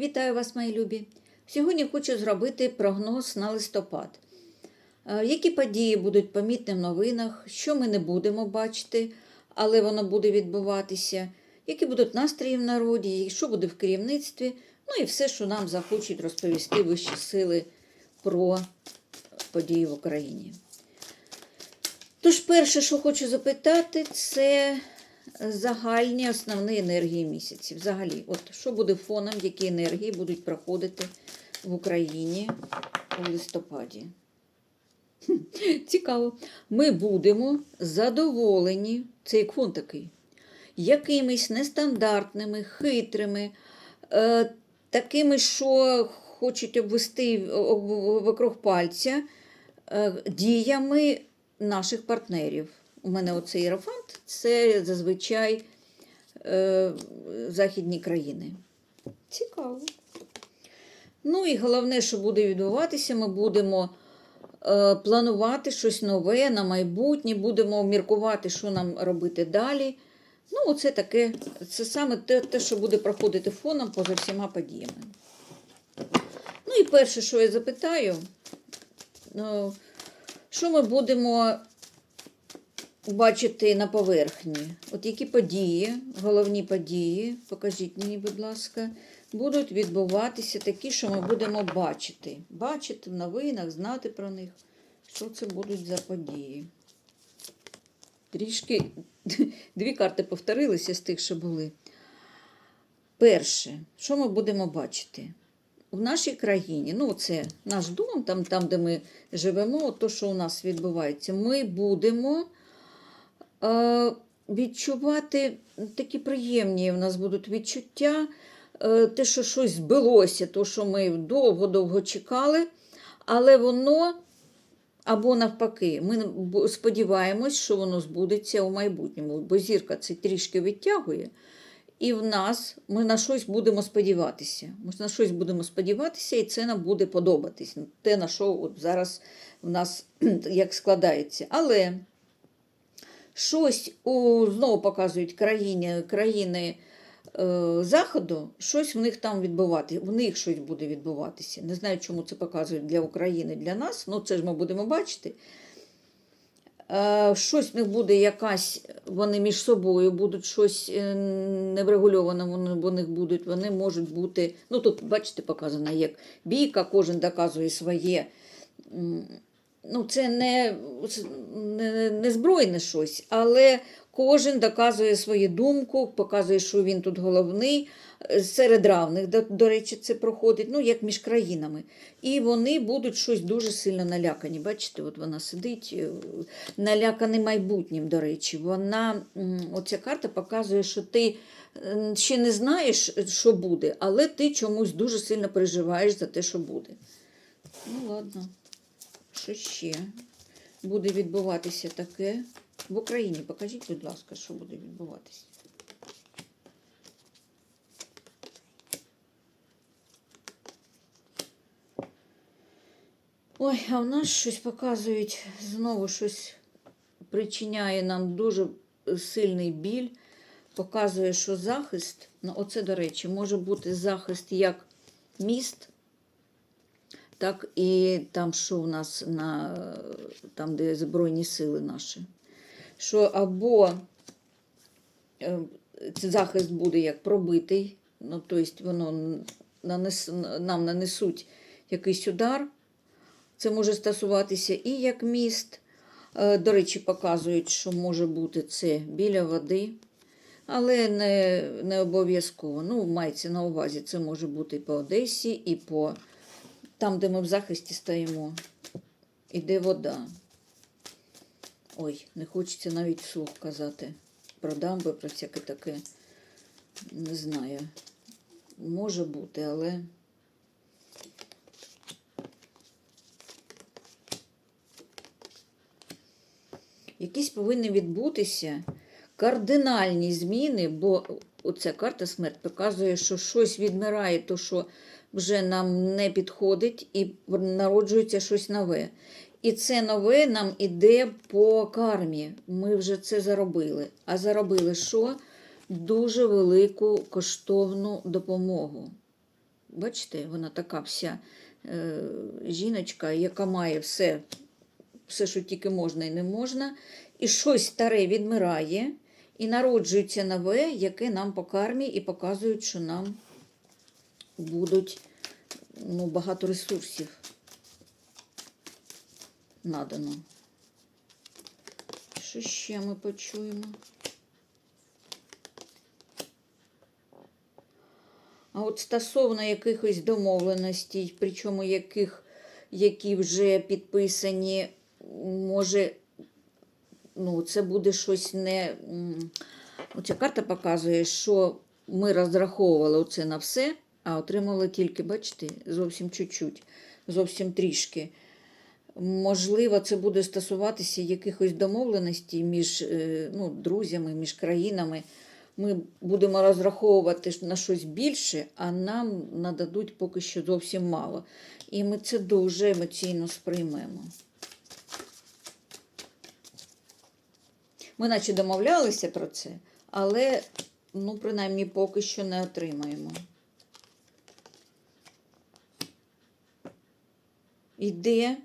Вітаю вас, мої любі! Сьогодні хочу зробити прогноз на листопад. Е, Які події будуть помітні в новинах, що ми не будемо бачити, але воно буде відбуватися, які будуть настрої в народі, що буде в керівництві, ну і все, що нам захочуть розповісти вищі сили про події в Україні. Тож, перше, що хочу запитати, це загальні основні енергії місяці. Взагалі, от що буде фоном, які енергії будуть проходити в Україні у листопаді. Цікаво. Ми будемо задоволені, це як фон такий, якимись нестандартними, хитрими, е, такими, що хочуть обвести вокруг пальця е, діями наших партнерів. У мене оцей іерофант це зазвичай е, західні країни. Цікаво. Ну і головне, що буде відбуватися, ми будемо е, планувати щось нове на майбутнє, будемо міркувати, що нам робити далі. Ну, оце таке, це саме те, те, що буде проходити фоном поза всіма подіями. Ну і перше, що я запитаю, ну, що ми будемо бачити на поверхні? От які події, головні події, покажіть мені, будь ласка, будуть відбуватися такі, що ми будемо бачити. Бачити в новинах, знати про них, що це будуть за події. Трішки дві карти повторилися з тих, що були. Перше, що ми будемо бачити? В нашій країні, ну, це наш дом, там, там де ми живемо, то, що у нас відбувається, ми будемо відчувати такі приємні в нас будуть відчуття, е, те, що щось збилося, то, що ми довго-довго чекали, але воно. Або навпаки, ми сподіваємось, що воно збудеться у майбутньому, бо зірка це трішки відтягує, і в нас ми на щось будемо сподіватися. Ми на щось будемо сподіватися, і це нам буде подобатись. Те, на що от зараз в нас як складається. Але щось у, знову показують країни, країни е, Заходу, щось в них там відбувати, в них щось буде відбуватися. Не знаю, чому це показують для України, для нас, ну це ж ми будемо бачити. Е, щось в них буде якась, вони між собою будуть щось е, неврегульоване, вони будуть, вони можуть бути. Ну тут, бачите, показано як бійка, кожен доказує своє. Ну, це не, не, не збройне щось, але кожен доказує свою думку, показує, що він тут головний. Е, Серед равних, до, до речі, це проходить, ну, як між країнами. І вони будуть щось дуже сильно налякані. Бачите, от вона сидить, е, наляканий майбутнім, до речі. Вона, оця карта показує, що ти е, ще не знаєш, що буде, але ти чомусь дуже сильно переживаєш за те, що буде. Ну, ладно. Що ще буде відбуватися таке в Україні? Покажіть, будь ласка, що буде відбуватися. Ой, а в нас щось показують, знову щось причиняє нам дуже сильний біль. Показує, що захист, ну оце, до речі, може бути захист як міст, так і там, що у нас на там, де Збройні сили наші. Що або е, це захист буде як пробитий, ну, тобто воно нанес, нам нанесуть якийсь удар. Це може стосуватися і як міст. Е, До речі, показують, що може бути це біля води, але не, не обов'язково. Ну, мається на увазі, це може бути і по Одесі, і по там, де ми в захисті стоїмо, іде вода. Ой, не хочеться навіть вслух казати про дамби, про всяке таке. Не знаю. Може бути, але. Якісь повинні відбутися кардинальні зміни, бо оця карта смерть показує, що щось відмирає, то що вже нам не підходить, і народжується щось нове. І це нове нам іде по кармі. Ми вже це заробили. А заробили що? Дуже велику коштовну допомогу. бачите, вона така вся е, жіночка, яка має все, все, що тільки можна і не можна, і щось старе відмирає, і народжується нове, яке нам по кармі і показують, що нам будуть ну, багато ресурсів надано. Що ще ми почуємо? А от стосовно якихось домовленостей, причому яких, які вже підписані, може, ну, це буде щось не. Оця карта показує, що ми розраховували оце на все, а отримали тільки, бачите, зовсім чуть-чуть, зовсім трішки. Можливо, це буде стосуватися якихось домовленостей між е, ну, друзями, між країнами. Ми будемо розраховувати на щось більше, а нам нададуть поки що зовсім мало. І ми це дуже емоційно сприймемо. Ми наче домовлялися про це, але, ну, принаймні, поки що не отримаємо. Іде,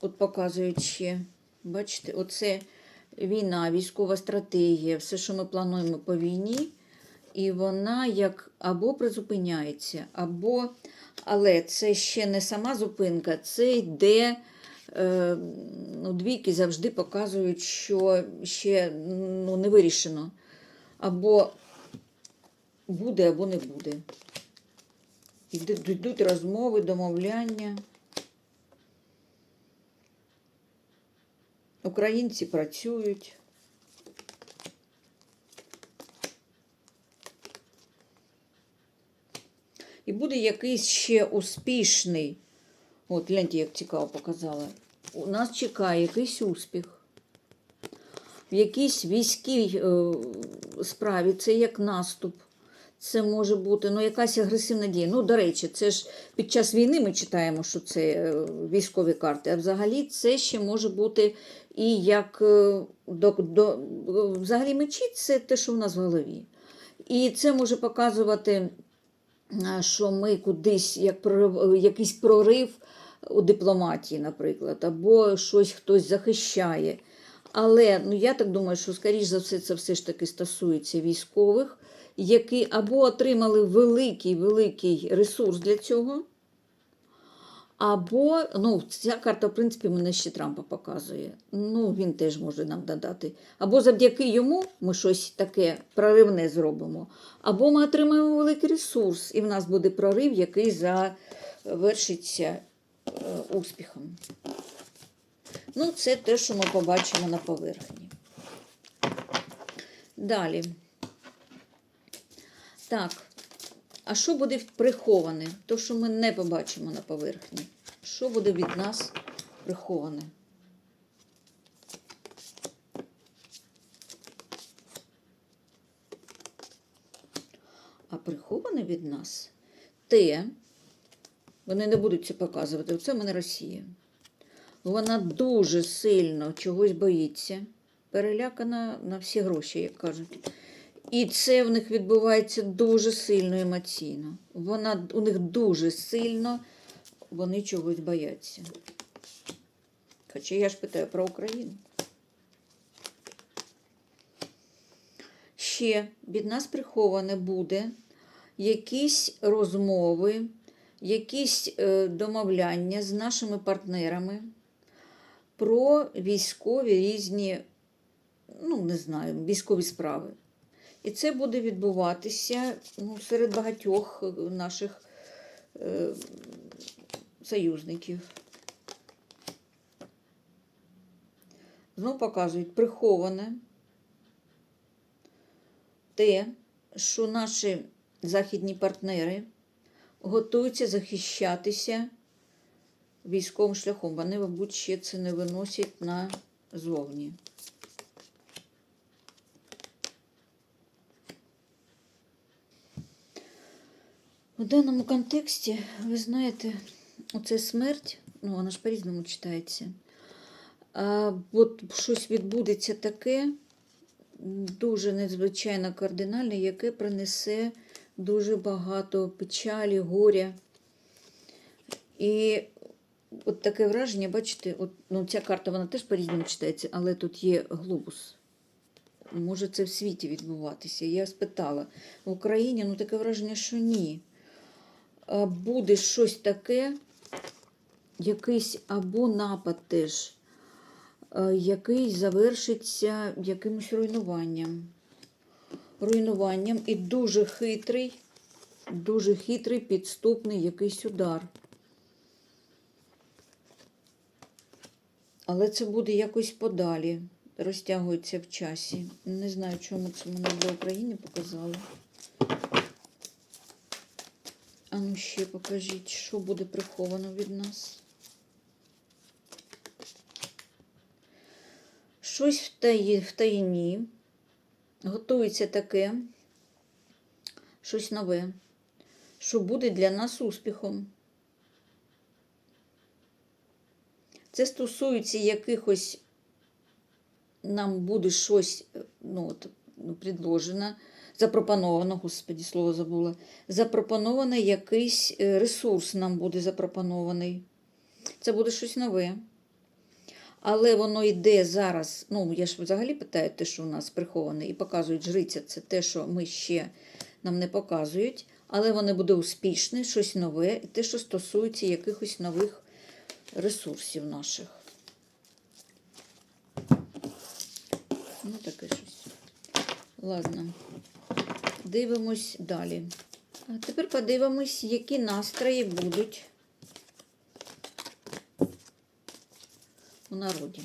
от показують ще, бачите, оце війна, військова стратегія, все, що ми плануємо по війні, і вона як або призупиняється, або, але це ще не сама зупинка, це йде. Е, ну, двійки завжди показують, що ще ну, не вирішено. Або буде, або не буде. Йдуть розмови, домовляння. Українці працюють. І буде якийсь ще успішний. От, гляньте, як цікаво показала. У нас чекає якийсь успіх. В якійсь війській е, справі це як наступ. Це може бути ну, якась агресивна дія. Ну, до речі, це ж під час війни ми читаємо, що це е, військові карти. А взагалі це ще може бути і як е, до, до, взагалі мечі це те, що в нас в голові. І це може показувати, що ми кудись, як прорив, якийсь прорив у дипломатії, наприклад, або щось хтось захищає. Але ну, я так думаю, що, скоріш за все, це все ж таки стосується військових, які або отримали великий великий ресурс для цього, або, ну, ця карта, в принципі, мене ще Трампа показує. Ну, він теж може нам додати. Або завдяки йому ми щось таке проривне зробимо, або ми отримаємо великий ресурс, і в нас буде прорив, який завершиться е, успіхом. Ну, це те, що ми побачимо на поверхні. Далі. Так. А що буде приховане? То, що ми не побачимо на поверхні. Що буде від нас приховане? А приховане від нас те, вони не будуть це показувати. Оце в мене Росія. Вона дуже сильно чогось боїться, перелякана на всі гроші, як кажуть. І це в них відбувається дуже сильно емоційно. Вона у них дуже сильно вони чогось бояться. Хоча я ж питаю про Україну. Ще від нас приховане буде якісь розмови, якісь е, домовляння з нашими партнерами про військові різні, ну, не знаю, військові справи. І це буде відбуватися ну, серед багатьох е, наших е, союзників. Знову показують приховане те, що наші західні партнери готуються захищатися військовим шляхом. Вони, мабуть, ще це не виносять на зовні. У даному контексті, ви знаєте, оце смерть, ну вона ж по-різному читається. А от щось відбудеться таке дуже незвичайно кардинальне, яке принесе дуже багато печалі, горя. І от таке враження, бачите, от, ну, ця карта вона теж по-різному читається, але тут є глобус. Може це в світі відбуватися? Я спитала. В Україні ну таке враження, що ні. Буде щось таке, якийсь або напад теж, е, який завершиться якимось руйнуванням. Руйнуванням і дуже хитрий, дуже хитрий підступний якийсь удар. Але це буде якось подалі, розтягується в часі. Не знаю, чому це мене для України показало. А ну ще покажіть, що буде приховано від нас. Щось в таї- в таїні. Готується таке, щось нове, що буде для нас успіхом. Це стосується якихось, нам буде щось ну, от, ну, предложено, запропоновано, господі, слово забула. Запропоновано якийсь е, ресурс нам буде запропонований. Це буде щось нове. Але воно йде зараз. Ну, я ж взагалі питаю те, що у нас приховане, і показують жриця, це те, що ми ще нам не показують, але воно буде успішне, щось нове, і те, що стосується якихось нових ресурсів наших. Ну, таке щось. Ладно. Дивимось далі. А тепер подивимось, які настрої будуть у народі.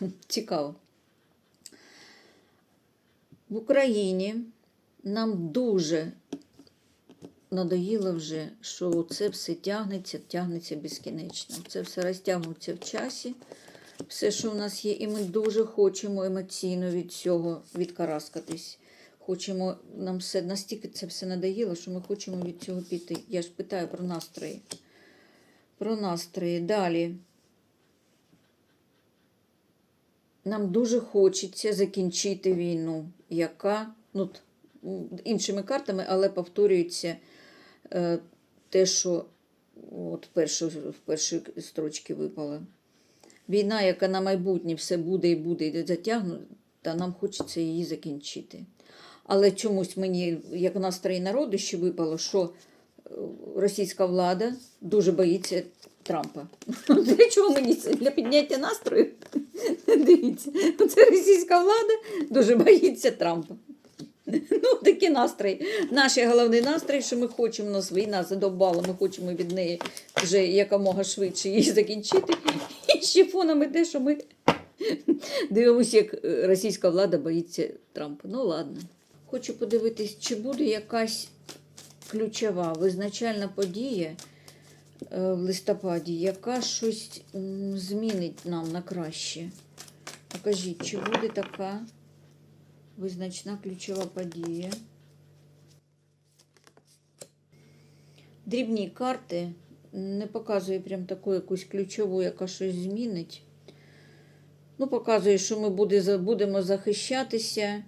Цікаво. В Україні нам дуже надоїло вже, що це все тягнеться, тягнеться безкінечно. Це все розтягнуться в часі. Все, що в нас є, і ми дуже хочемо емоційно від цього відкараскатись. Хочемо, нам все настільки це все надоїло, що ми хочемо від цього піти. Я ж питаю про настрої. Про настрої. Далі. Нам дуже хочеться закінчити війну, яка, ну, іншими картами, але повторюється те, що от першу, в першій строчці випало. Війна, яка на майбутнє все буде і буде і затягнута, нам хочеться її закінчити. Але чомусь мені, як настрій народу, ще випало, що е, російська влада дуже боїться Трампа. Для чого мені це? Для підняття настрою? Дивіться, це російська влада дуже боїться Трампа. Ну, такий настрій. Наш головний настрій, що ми хочемо, нас війна задовбала, ми хочемо від неї вже якомога швидше її закінчити. І ще фоном іде, що ми дивимося, як російська влада боїться Трампа. Ну, ладно. Хочу подивитись, чи буде якась ключова визначальна подія е, в листопаді, яка щось змінить нам на краще. Покажіть, чи буде така визначна ключова подія. Дрібні карти не показує прям таку якусь ключову, яка щось змінить. Ну, показує, що ми буде, будемо захищатися,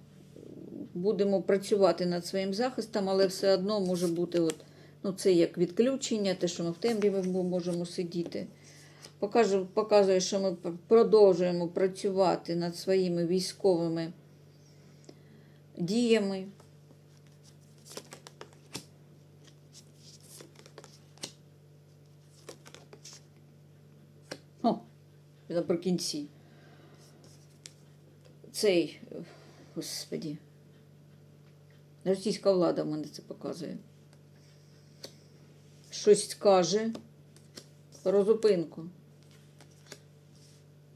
будемо працювати над своїм захистом, але все одно може бути от, ну, це як відключення, те, що ми в темряві можемо сидіти. Показує, що ми продовжуємо працювати над своїми військовими діями. О, наприкінці. Цей, господі, російська влада мене це показує. Щось скаже про зупинку.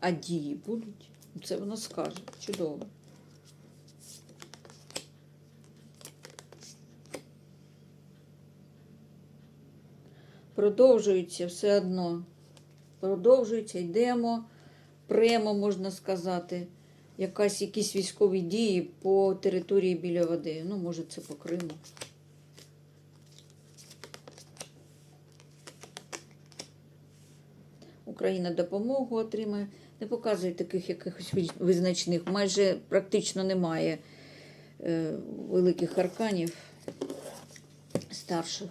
А дії будуть? Це вона скаже. Чудово. Продовжується все одно. Продовжується, йдемо, прямо, можна сказати, якась, якісь військові дії по території біля води. Ну, може, це по Криму. Україна допомогу отримає. Не показує таких якихось визначних, майже практично немає е, великих арканів старших.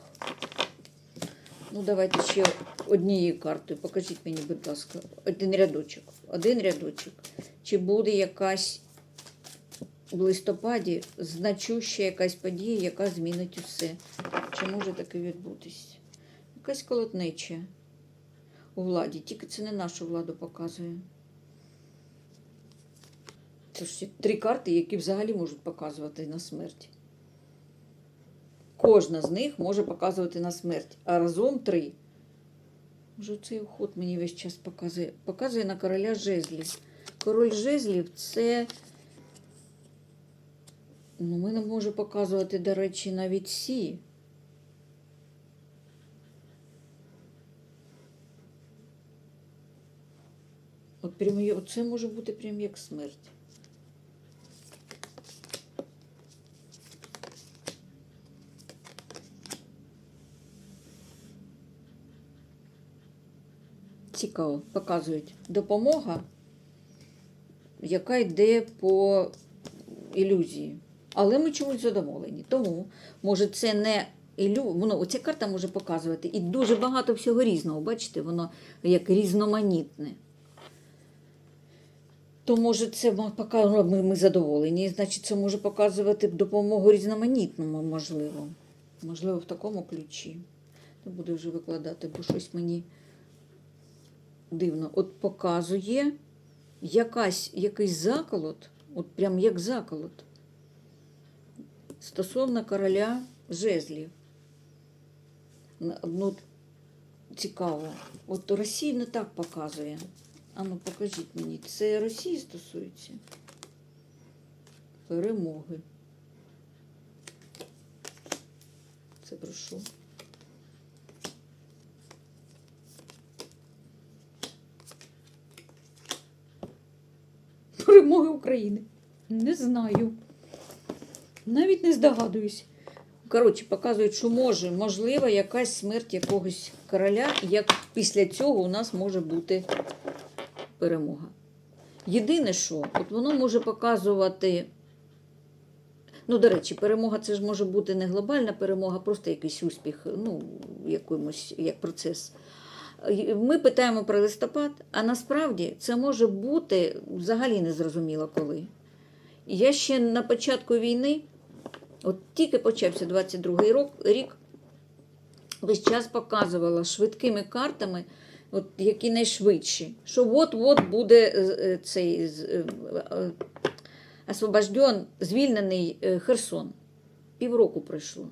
Ну, давайте ще однією картою. Покажіть мені, будь ласка, один рядочок. Один рядочок. Чи буде якась в листопаді значуща якась подія, яка змінить усе? Чи може таке відбутись? Якась колотнеча у владі, тільки це не нашу владу показує. Це ж три карти, які взагалі можуть показувати на смерть. Кожна з них може показувати на смерть, а разом три. Може, цей уход мені весь час показує. Показує на короля жезлів. Король жезлів це. Ну, мене може показувати, до речі, навіть сі. От прям, оце може бути прям як смерть. Цікаво, показують допомога, яка йде по ілюзії. Але ми чомусь задоволені. Тому, може, це не ілю... ну, оця карта може показувати і дуже багато всього різного. Бачите, воно як різноманітне. То може це ма- пока ну, ми, ми задоволені, значить, це може показувати допомогу різноманітному, можливо. Можливо, в такому ключі. Не буду вже викладати, бо щось мені дивно. От показує якась, якийсь заколот, от прям як заколот, стосовно короля жезлів. Ну, цікаво. От Росія не так показує. А ну покажіть мені, це Росії стосується? Перемоги. Це про що? Перемоги України. Не знаю. Навіть не здогадуюсь. Коротше, показують, що може, можливо, якась смерть якогось короля, як після цього у нас може бути перемога. Єдине, що от воно може показувати. Ну, до речі, перемога це ж може бути не глобальна перемога, просто якийсь успіх, ну, якимось як процес. Ми питаємо про листопад, а насправді це може бути взагалі незрозуміло коли. Я ще на початку війни, от тільки почався 22-й рок, рік, весь час показувала швидкими картами, от які найшвидші, що от-от буде е, е, цей е, е, освобожден, звільнений е, Херсон. Півроку пройшло,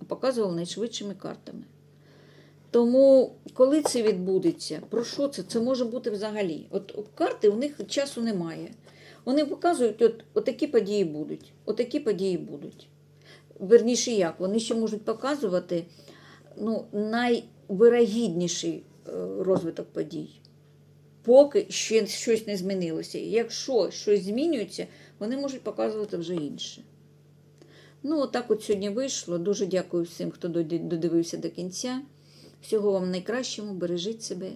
а показували найшвидшими картами. Тому, коли це відбудеться, про що це? Це може бути взагалі. От карти у них часу немає. Вони показують, от, отакі події будуть, отакі події будуть. Верніше як, вони ще можуть показувати ну, найвирогідніший е, розвиток подій. Поки ще щось не змінилося. Якщо щось змінюється, вони можуть показувати вже інше. Ну, отак от сьогодні вийшло. Дуже дякую всім, хто додивився до кінця. Всього вам найкращому, бережіть себе.